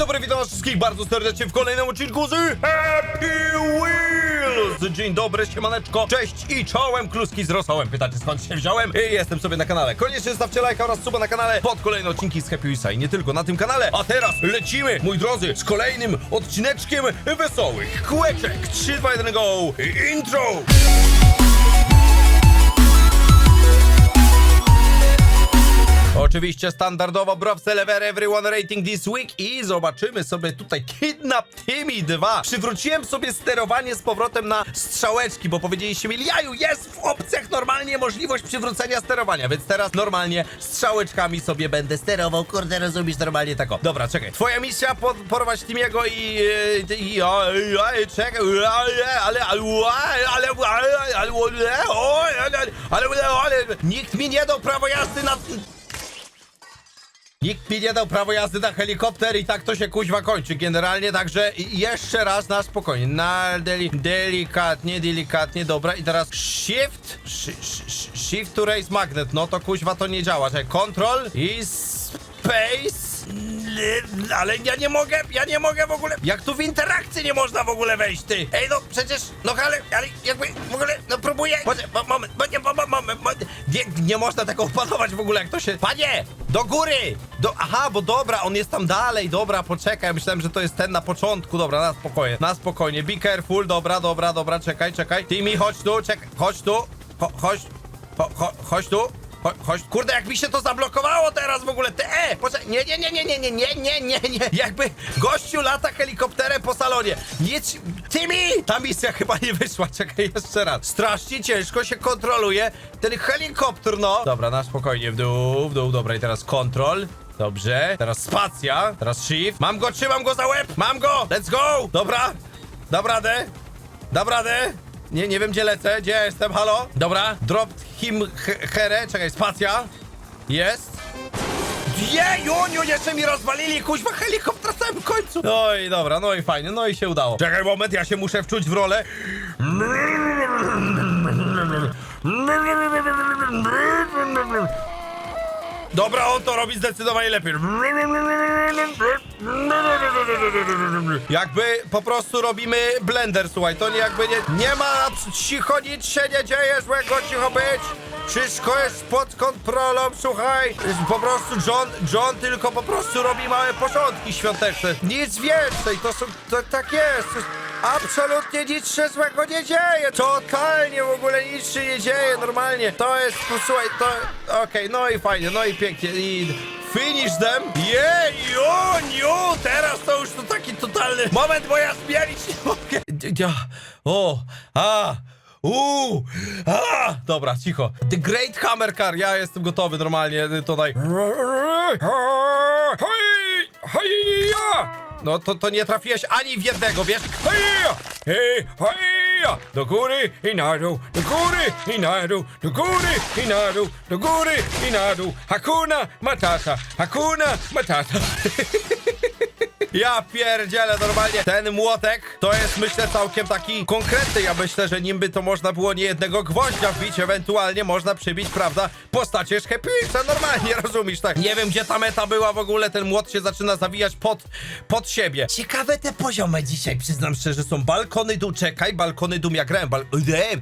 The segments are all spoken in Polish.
dobry, witam was wszystkich bardzo serdecznie w kolejnym odcinku z Happy Wheels! Dzień dobry, siemaneczko, cześć i czołem, kluski z rosołem. Pytacie skąd się wziąłem? I jestem sobie na kanale. Koniecznie zostawcie lajka oraz suba na kanale pod kolejne odcinki z Happy Wheelsa i nie tylko na tym kanale. A teraz lecimy, mój drodzy, z kolejnym odcineczkiem wesołych kółeczek. 3, 2, 1, go! Intro! Oczywiście standardowo Browce Lever Everyone Rating This Week i zobaczymy sobie tutaj Kidnap Timmy 2. Przywróciłem sobie sterowanie z powrotem na strzałeczki, bo powiedzieliście mi, jaju, jest w opcjach normalnie możliwość przywrócenia sterowania, więc teraz normalnie strzałeczkami sobie będę sterował, kurde, rozumiesz, normalnie tako. Dobra, czekaj, twoja misja pod, porwać Timiego i... E, i, e, e, ale... ale... ale... ale... ale... ale... ale... nikt mi na... Nikt mi nie dał prawo jazdy na helikopter i tak to się kuźwa kończy. Generalnie, także jeszcze raz na spokojnie, na deli, delikatnie, delikatnie, dobra. I teraz shift, sh, sh, shift to raise magnet, no to kuźwa to nie działa, czekaj, control i space, ale ja nie mogę, ja nie mogę w ogóle, jak tu w interakcję nie można w ogóle wejść, ty, ej no przecież, no ale, ale jakby w ogóle, no próbuję, moment, mo- nie, mo- mo- moment, mo- nie, nie można tego opanować w ogóle, jak to się, panie, do góry, do, aha, bo dobra, on jest tam dalej, dobra, poczekaj, myślałem, że to jest ten na początku, dobra, na spokojnie, na spokojnie, be careful, dobra, dobra, dobra, czekaj, czekaj, Timmy, chodź tu, czekaj, chodź tu, Cho, chodź, cho, cho, chodź tu, Cho, chodź, kurde, jak mi się to zablokowało teraz w ogóle, te, e, poczekaj, nie, nie, nie, nie, nie, nie, nie, nie, nie, nie, jakby gościu lata helikopterem po salonie, nic, Timmy, ta misja chyba nie wyszła, czekaj, jeszcze raz, strasznie ciężko się kontroluje ten helikopter, no, dobra, na spokojnie, w dół, w dół, dobra, i teraz kontrol, Dobrze, teraz spacja, teraz shift. Mam go, trzymam go za łeb, mam go, let's go! Dobra, dam radę, dam radę. Nie, nie wiem gdzie lecę, gdzie ja jestem, halo? Dobra, drop him he- here, czekaj, spacja. Jest. Jejuniu, jeszcze mi rozwalili kuźwa helikopter na samym końcu. No i dobra, no i fajnie, no i się udało. Czekaj moment, ja się muszę wczuć w rolę. Dobra, on to robi zdecydowanie lepiej. Jakby po prostu robimy blender, słuchaj, to nie jakby nie... Nie ma cicho, nic się nie dzieje, złego cicho być. Wszystko jest pod kontrolą, słuchaj. Po prostu John, John tylko po prostu robi małe porządki świąteczne. Nic więcej, to są, to tak jest. Absolutnie nic się złego nie dzieje. Totalnie w ogóle nic się nie dzieje, normalnie. To jest, posłuchaj, to... Okej, no i fajnie, no i pięknie. I finish them. Jej, Juniu, teraz to już to taki totalny moment, bo ja zmienić nie mogę. Ja, o, a... Uuu! A! Dobra, cicho. The Great Hammer Car. Ja jestem gotowy normalnie y, tutaj. Hej! Hej! No to, to nie trafiłeś ani w jednego, wiesz? Hej! Hej! Do góry i na dół, do góry i na dół, do góry i na dół, do góry i na dół. Hakuna Matata, Hakuna Matata. Ja pierdzielę normalnie. Ten młotek to jest myślę całkiem taki konkretny. Ja myślę, że nim by to można było nie jednego gwoździa wbić, ewentualnie można przybić, prawda, postacie Happysa normalnie, rozumiesz, tak? Nie wiem, gdzie ta meta była w ogóle, ten młot się zaczyna zawijać pod, pod siebie. Ciekawe te poziomy dzisiaj, przyznam szczerze, są balkony dół, czekaj, balkony dół, ja grałem, bal...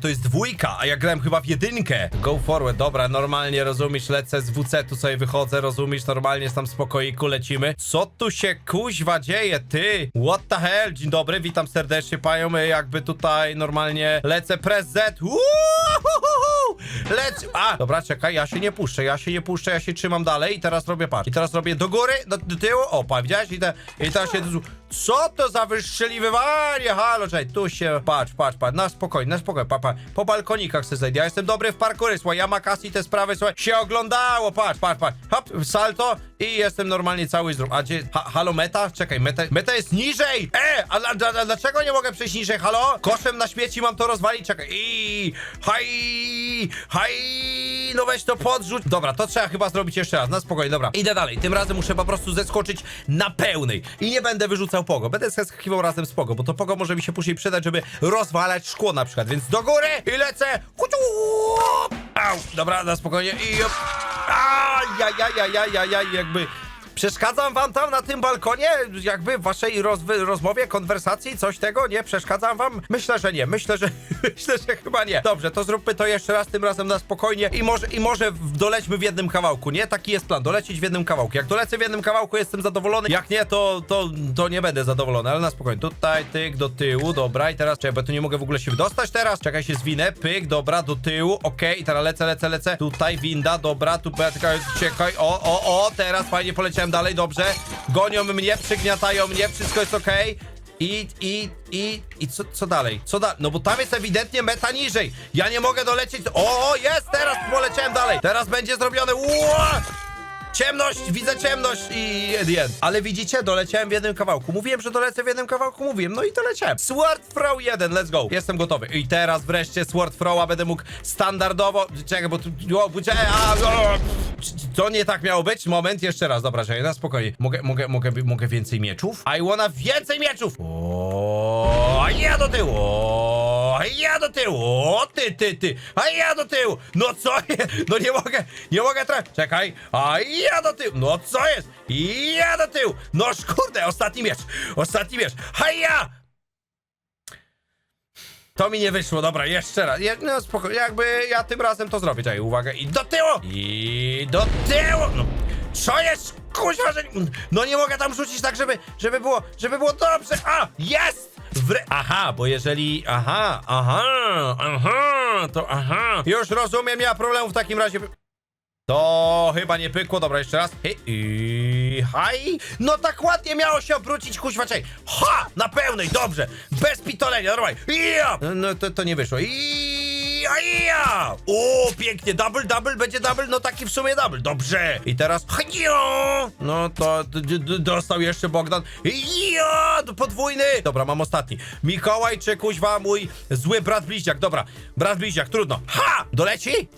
To jest dwójka, a ja grałem chyba w jedynkę. Go forward, dobra, normalnie, rozumiesz, lecę z WC, tu sobie wychodzę, rozumiesz, normalnie tam spokoiku lecimy. Co tu się kuźwa dzieje, ty? What the hell? Dzień dobry, witam serdecznie panią, jakby tutaj normalnie lecę press Z. Lec... A, dobra, czekaj, ja się nie puszczę, ja się nie puszczę, ja się trzymam dalej i teraz robię patrz. I teraz robię do góry, do, do tyłu, o, pa, widziałeś? I, te, i teraz się... Co to za wystrzeliwywanie? Halo, czekaj, tu się... Patrz, patrz, patrz, na spokojnie, na spokojnie, pa, pa. Po balkonikach se zejdę, ja jestem dobry w parkury, słuchaj, Yamakasi i te sprawy, słuchaj, się oglądało, patrz, patrz, patrz, hop, salto i jestem normalnie cały zdrów. A gdzie... Ha, halo, meta? Czekaj, meta, meta jest niżej! E, a, dla- dla- dlaczego nie mogę przejść niżej, halo? Koszem na śmieci mam to rozwalić, czekaj, i haj, haj, no weź to podrzuć. Dobra, to trzeba chyba zrobić jeszcze raz, na spokojnie, dobra. Idę dalej, tym razem muszę po prostu zeskoczyć na pełnej i nie będę wyrzucał pogo, będę zeskakiwał razem z pogo, bo to pogo może mi się później przydać, żeby rozwalać szkło na przykład, więc do góry i lecę. Huciu! Au, dobra, na spokojnie i... A, ja, ja, ja, ja, ja, ja, jakby Przeszkadzam wam tam na tym balkonie? Jakby w waszej rozmowie, konwersacji, coś tego? Nie? Przeszkadzam wam? Myślę, że nie. Myślę, że myślę, że chyba nie. Dobrze, to zróbmy to jeszcze raz, tym razem na spokojnie i może, i może dolećmy w jednym kawałku, nie? Taki jest plan, dolecieć w jednym kawałku. Jak dolecę w jednym kawałku, jestem zadowolony. Jak nie, to, to, to nie będę zadowolony, ale na spokojnie. Tutaj, tyk, do tyłu, dobra. I teraz, czekaj, bo tu nie mogę w ogóle się wydostać teraz. Czekaj, się zwinę, pyk, dobra, do tyłu, okej. I teraz lecę, lecę, lecę. Tutaj winda, dobra, tu czekaj, o, o, o, teraz fajnie poleciałem dalej, dobrze. Gonią mnie, przygniatają mnie, wszystko jest okej. I, i, i, i co, co dalej? Co dalej? No bo tam jest ewidentnie meta niżej. Ja nie mogę dolecieć. O, o, jest! Teraz poleciałem dalej. Teraz będzie zrobione. Ua! Ciemność, widzę ciemność i the end. Ale widzicie, doleciałem w jednym kawałku. Mówiłem, że dolecę w jednym kawałku, mówiłem, no i doleciałem. Sword Throw 1, let's go. Jestem gotowy. I teraz wreszcie Sword Throwa będę mógł standardowo... Czekaj, bo tu... O, bu- czekaj, a, o, to nie tak miało być. Moment, jeszcze raz. Dobra, czekaj, na spokojnie. Mogę, mogę, mogę, mogę więcej mieczów? I wanna więcej mieczów! O, a ja do tyłu! A ja do tyłu! Ty, ty, ty! A ja do tyłu! No co jest? No nie mogę, nie mogę trafić. Czekaj, a ja do tyłu! No co jest? I ja do tyłu! No kurde, ostatni miecz! Ostatni miecz! A ja! To mi nie wyszło, dobra, jeszcze raz. No spoko, jakby ja tym razem to zrobię. Czekaj, uwaga, i do tyłu! I do tyłu! No, co jest? Kuźwa, że... No nie mogę tam rzucić tak, żeby, żeby było, żeby było dobrze. A, jest! Wre... Aha, bo jeżeli... Aha, aha, aha, to aha. Już rozumiem, ja problemu w takim razie... To chyba nie pykło, dobra, jeszcze raz. Hi, i. No tak ładnie miało się obrócić, kuźwa, czekaj. Ha! Na pełnej, dobrze. Bez pitolenia, normalnie. Ja! No, no to, to nie wyszło. I, a, ja! O, pięknie, double, double, będzie double, no taki w sumie double, dobrze. I teraz! No to dostał jeszcze Bogdan. Ja! Podwójny. Dobra, mam ostatni. Mikołaj czy kuźwa mój zły brat bliźniak, dobra. Brat bliźniak, trudno. Ha! Doleci?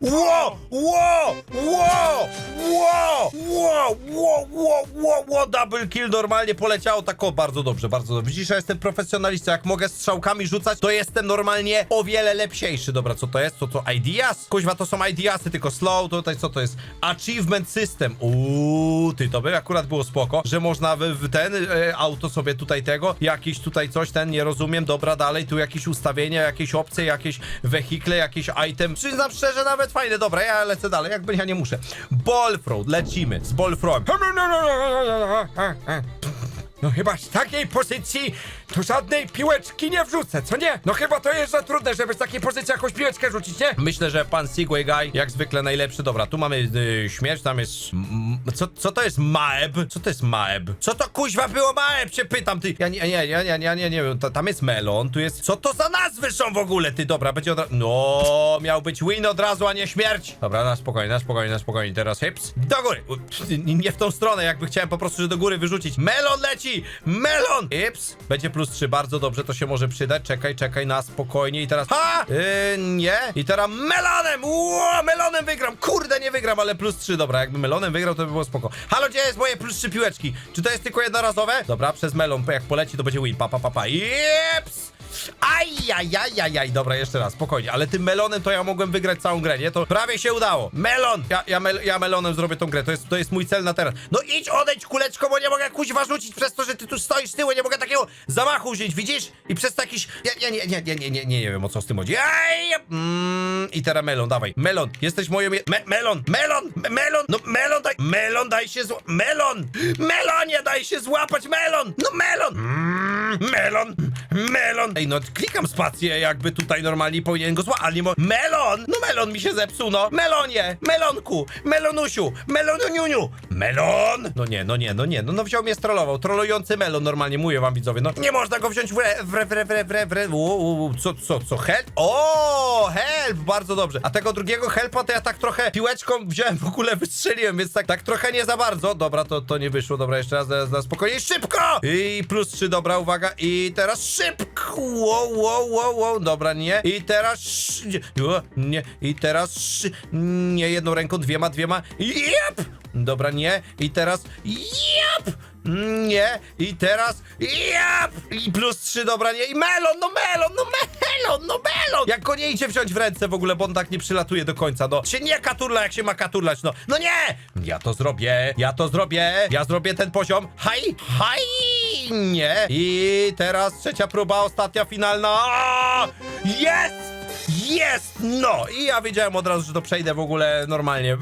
Ło! Ło! Ło! Ło! Ło! Ło! Ło! Ło! Ło! Double kill normalnie poleciało tak o, bardzo dobrze, bardzo dobrze. Widzisz, że jestem profesjonalistą, jak mogę strzałkami rzucać, to jestem normalnie o wiele lepsiejszy. Dobra, co to jest? Co to ideas? Kuźwa, to są ideasy, tylko slow, tutaj co to jest? Achievement system. Uuu, ty, to by akurat było spoko, że można w, w ten e, auto sobie tutaj tego, jakiś tutaj coś, ten, nie rozumiem, dobra, dalej, tu jakieś ustawienia, jakieś opcje, jakieś wehikle, jakiś item. Przyznam szczerze, nawet fajne, dobra, ja lecę dalej, jakby ja nie muszę. Ballthrow, lecimy z Ballthrowem. No chyba z takiej pozycji to żadnej piłeczki nie wrzucę, co nie? No chyba to jest za trudne, żeby z takiej pozycji jakąś piłeczkę rzucić, nie? Myślę, że pan Segway Guy jak zwykle najlepszy. Dobra, tu mamy y, śmierć, tam jest... co, co to jest Maeb? Co to jest Maeb? Co to kuźwa było Maeb? Się pytam, ty. Ja nie, nie, ja, ja, ja nie, nie wiem. Ta- Tam jest melon, tu jest... Co to za nazwy są w ogóle, ty? Dobra, będzie od razu... No, miał być win od razu, a nie śmierć. Dobra, na spokojnie, na spokojnie, na spokojnie. Teraz hips. Do góry. Nie w tą stronę, jakby chciałem po prostu, że do góry wyrzucić. Melon leci! Melon! Hips. Będzie plus 3, bardzo dobrze, to się może przydać. Czekaj, czekaj, na spokojnie i teraz... Ha! Yy, nie. I teraz melonem! Ło, melonem wygram! Kurde, nie wygram, ale plus 3, dobra. Jakby melonem wygrał, to by było spoko. Halo, gdzie jest moje plus 3 piłeczki? Czy to jest tylko jednorazowe? Dobra, przez melon, jak poleci, to będzie win. Pa, pa, pa, pa. Jeps! Ajajajajaj, dobra, jeszcze raz, spokojnie, ale tym melonem to ja mogłem wygrać całą grę, nie? To prawie się udało. Melon! Ja, ja, mel, ja melonem zrobię tą grę, to jest, to jest mój cel na teraz. No idź, odejdź kuleczko, bo nie mogę kuźwa rzucić przez to, że ty tu stoisz z tyłu, nie mogę takiego zamachu użyć, widzisz? I przez takiś... Ja, ja nie, nie, nie, nie, nie, nie, nie wiem o co z tym chodzi. Aj, mm, I teraz melon, dawaj. Melon, jesteś moją... Je me melon, melon, me melon, no melon, daj... Melon, daj się zła... Melon! Melonie, daj się złapać, melon! No melon! Mm, melon, melon! Ej, no klikam spację, jakby tutaj normalnie powinien go złapać, ale nie mo... Melon! No melon mi się zepsuł, no! Melonie! Melonku! Melonusiu! Melonuniuniu! Melon! No nie, no nie, no nie, no, no wziął mnie strollował. Trollujący melon, normalnie mówię wam widzowie, no. Nie można go wziąć w re, w re, w re, w re, w re, w re. U, u, u, co, co, co, help? O, help! Bardzo dobrze. A tego drugiego helpa to ja tak trochę piłeczką wziąłem, w ogóle wystrzeliłem, więc tak, tak trochę nie za bardzo. Dobra, to, to nie wyszło, dobra, jeszcze raz, zaraz, spokojnie, szybko! I plus trzy, dobra, uwaga, i teraz szybko! Wow, wow, wow, wow, dobra, nie. I teraz, nie, i teraz, nie, jedną ręką, dwiema, dwiema, jep! Dobra, nie. I teraz, jep! Nie. I teraz... Jap! I plus trzy, dobra, nie. I melon, no melon, no melon, no melon! Jak go idzie wziąć w ręce w ogóle, bo on tak nie przylatuje do końca, no. Się nie katurla, jak się ma katurlać, no. No nie! Ja to zrobię, ja to zrobię, ja zrobię ten poziom. Haj, haj! Nie. I teraz trzecia próba, ostatnia, finalna. Jest! Jest! No! I ja wiedziałem od razu, że to przejdę w ogóle normalnie.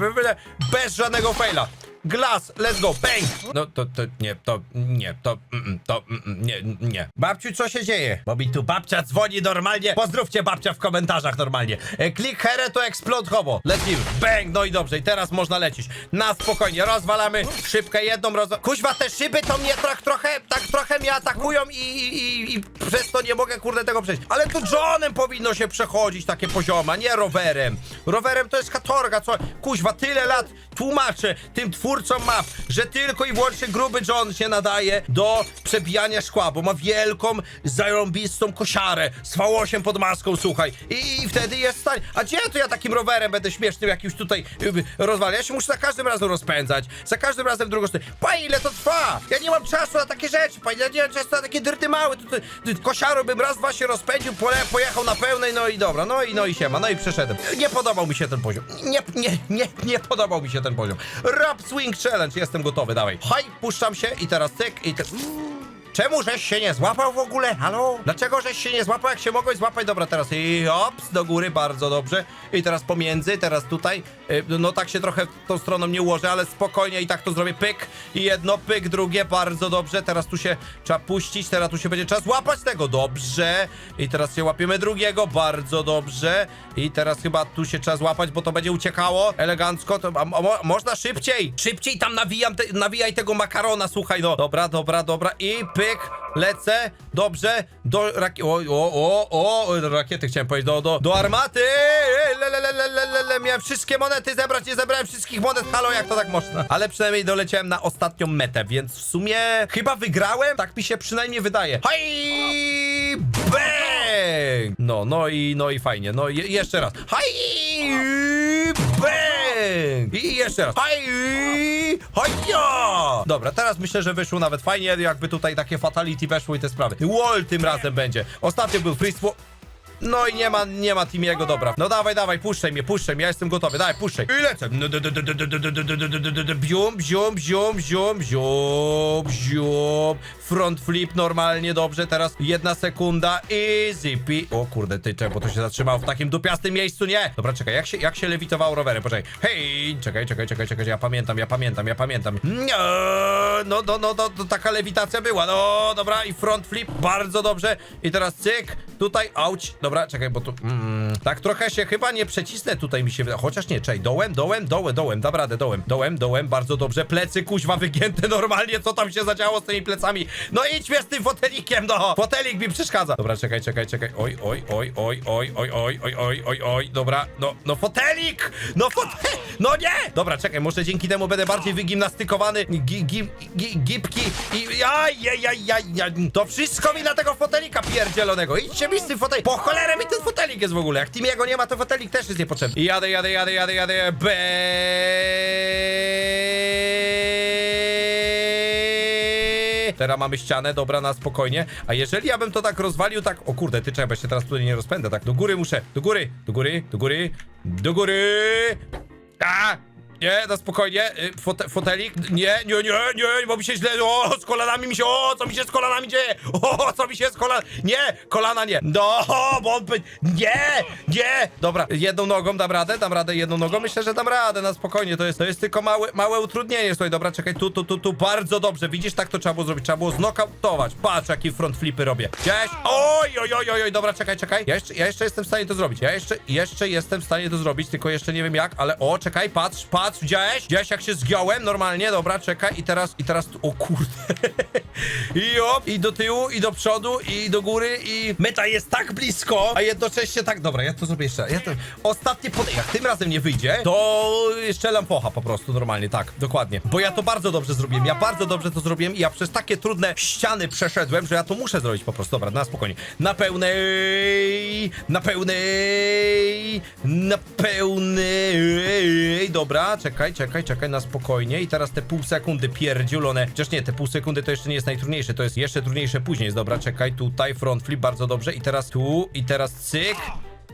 Bez żadnego faila. Glass, let's go, bang! No to, to nie, to nie, to, mm, to mm, nie, nie. Babciu, co się dzieje? Bo mi tu babcia dzwoni normalnie. Pozdrówcie babcia w komentarzach normalnie. E, Klik here to explode hobo. Lecimy, bang! No i dobrze, i teraz można lecieć. Na spokojnie, rozwalamy szybkę jedną, roz... Kuźwa, te szyby to mnie tak trochę, tak trochę mnie atakują i, i, i, przez to nie mogę, kurde, tego przejść. Ale tu Johnem powinno się przechodzić takie poziomy, a nie rowerem. Rowerem to jest katorga, co? Kuźwa, tyle lat tłumaczę tym twórcom map, że tylko i wyłącznie gruby John się nadaje do przebijania szkła, bo ma wielką, zarąbistą kosiarę z V8 pod maską, słuchaj. I, i wtedy jest stanie. A gdzie to ja takim rowerem będę śmiesznym jakimś tutaj y? Ja się muszę za każdym razem rozpędzać. Za każdym razem drugą stronę. Panie, ile to trwa? Ja nie mam czasu na takie rzeczy, panie. Ja nie czasu na takie dyrty małe. Tutaj, ty, kosiarą bym raz, dwa się rozpędził, pole, pojechał na pełnej, no i dobra. No i, no i siema, no i przeszedłem. Nie podobał mi się ten poziom. Nie, nie, nie, nie podobał mi się ten poziom. Rap Swing Challenge, jestem gotowy, dawaj. Haj, puszczam się i teraz cyk i te... Czemu żeś się nie złapał w ogóle? Halo? Dlaczego żeś się nie złapał, jak się mogłeś złapać? Dobra, teraz i ops, do góry, bardzo dobrze. I teraz pomiędzy, teraz tutaj. Y, No tak się trochę tą stroną nie ułożę, ale spokojnie i tak to zrobię. Pyk i jedno, pyk, drugie, bardzo dobrze. Teraz tu się trzeba puścić, teraz tu się będzie czas łapać tego. Dobrze. I teraz się łapiemy drugiego, bardzo dobrze. I teraz chyba tu się trzeba złapać, bo to będzie uciekało elegancko. To, a, mo, można szybciej. Szybciej tam nawijam te, nawijaj tego makarona, słuchaj, no. Dobra, dobra, dobra. I pyk, lecę. Dobrze. Do rakiety. O, o, o, o, rakiety chciałem powiedzieć. Do, do, do armaty. Le, le, le, le, le, le. Miałem wszystkie monety zebrać, nie zebrałem wszystkich monet. Halo, jak to tak można? Ale przynajmniej doleciałem na ostatnią metę, więc w sumie chyba wygrałem. Tak mi się przynajmniej wydaje. Hej! Bang! No, no i, no i fajnie. No i jeszcze raz. Hej! Bang! I jeszcze raz. Hej! Hejja! Dobra, teraz myślę, że wyszło nawet fajnie, jakby tutaj takie fatality weszły i te sprawy. Wall tym razem będzie. Ostatnio był free no i nie ma, nie ma Timiego, dobra. No dawaj, dawaj, puszczaj mnie, puszczaj mnie, ja jestem gotowy, daj, puszczaj. I lecę. Bzium, bzium, bzium, bzium, bzium, bzium. Front flip normalnie, dobrze, teraz jedna sekunda, easy pi... O kurde, ty, czemu to się zatrzymało w takim dupiastym miejscu, nie? Dobra, czekaj, jak się, jak się lewitowało rowerem, poczekaj. Hej, czekaj, czekaj, czekaj, czekaj, ja pamiętam, ja pamiętam, ja pamiętam. No, no, no, no, taka lewitacja była, no, dobra, i front flip, bardzo dobrze. I teraz cyk, tutaj, auć, dobra, czekaj, bo tu, mm, tak trochę się chyba nie przecisnę tutaj mi się wyda, chociaż nie, czekaj, dołem, dołem, dołem, dołem, dam radę, dołem, dołem, dołem, bardzo dobrze, plecy, kuźwa, wygięte normalnie, co tam się zadziało z tymi plecami, no idź mnie z tym fotelikiem, no, fotelik mi przeszkadza. Dobra, czekaj, czekaj, czekaj, oj, oj, oj, oj, oj, oj, oj, oj, oj, oj, oj, dobra, no, no fotelik, no fotelik, no nie, dobra, czekaj, może dzięki temu będę bardziej wygimnastykowany, gi, gi, gi, gipki i, jaj, jaj, jaj, jaj, jaj, to wszystko wina tego fotelika pierdzielonego, idźcie mi z tym fotelik, po cholerę mi ten fotelik jest w ogóle, jak Timiego nie ma, to fotelik też jest niepotrzebny. Jadę, jadę, jadę, jadę, jadę, be. Teraz mamy ścianę, dobra, na spokojnie. A jeżeli ja bym to tak rozwalił, tak. O kurde, ty czekaj, bo ja się teraz tutaj nie rozpędzę, tak. Do góry muszę. Do góry, do góry, do góry, do góry. A! Nie, na spokojnie. Y, Fote, fotelik. Nie, nie, nie, nie, bo mi się źle. O, z kolanami mi się. O, co mi się z kolanami dzieje? O, co mi się z kolan. Nie, kolana nie. No, bo on. by- Nie, nie. Dobra, jedną nogą dam radę, dam radę jedną nogą. Myślę, że dam radę, na spokojnie. To jest, to jest tylko małe, małe utrudnienie. Słuchaj, dobra, czekaj, tu, tu, tu, tu. Bardzo dobrze. Widzisz, tak to trzeba było zrobić. Trzeba było znokautować. Patrz, jakie front flipy robię. Gdzieś. Oj, oj, oj, oj, oj, dobra, czekaj, czekaj. Ja jeszcze, ja jeszcze jestem w stanie to zrobić. Ja jeszcze, jeszcze jestem w stanie to zrobić, tylko jeszcze nie wiem jak, ale o, czekaj, patrz, patrz, widziałeś? Widziałeś jak się zgiąłem? Normalnie, dobra, czekaj i teraz, i teraz, o kurde. I op, i do tyłu, i do przodu, i do góry, i meta jest tak blisko, a jednocześnie tak, dobra, ja to zrobię jeszcze, ja to, ostatnie pod... jak tym razem nie wyjdzie, to jeszcze lampocha po prostu, normalnie, tak, dokładnie, bo ja to bardzo dobrze zrobiłem, ja bardzo dobrze to zrobiłem i ja przez takie trudne ściany przeszedłem, że ja to muszę zrobić po prostu, dobra, na spokojnie, na pełnej, na pełnej, na pełnej, dobra, czekaj, czekaj, czekaj, na spokojnie i teraz te pół sekundy pierdziulone, chociaż nie, te pół sekundy to jeszcze nie jest najtrudniejsze, to jest jeszcze trudniejsze później, dobra, czekaj, tutaj, front flip, bardzo dobrze i teraz tu, i teraz cyk,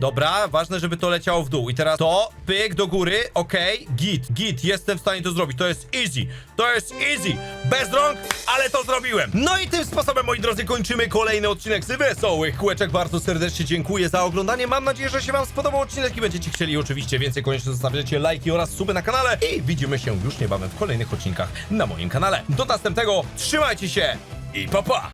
Dobra, ważne, żeby to leciało w dół. I teraz to, pyk do góry, okej, git, git, jestem w stanie to zrobić. To jest easy, to jest easy. Bez rąk, ale to zrobiłem. No i tym sposobem, moi drodzy, kończymy kolejny odcinek z Wesołych Kółeczek. Bardzo serdecznie dziękuję za oglądanie. Mam nadzieję, że się wam spodobał odcinek i będziecie chcieli oczywiście więcej. Koniecznie zostawiacie lajki oraz suby na kanale. I widzimy się już niebawem w kolejnych odcinkach na moim kanale. Do następnego, trzymajcie się i pa pa!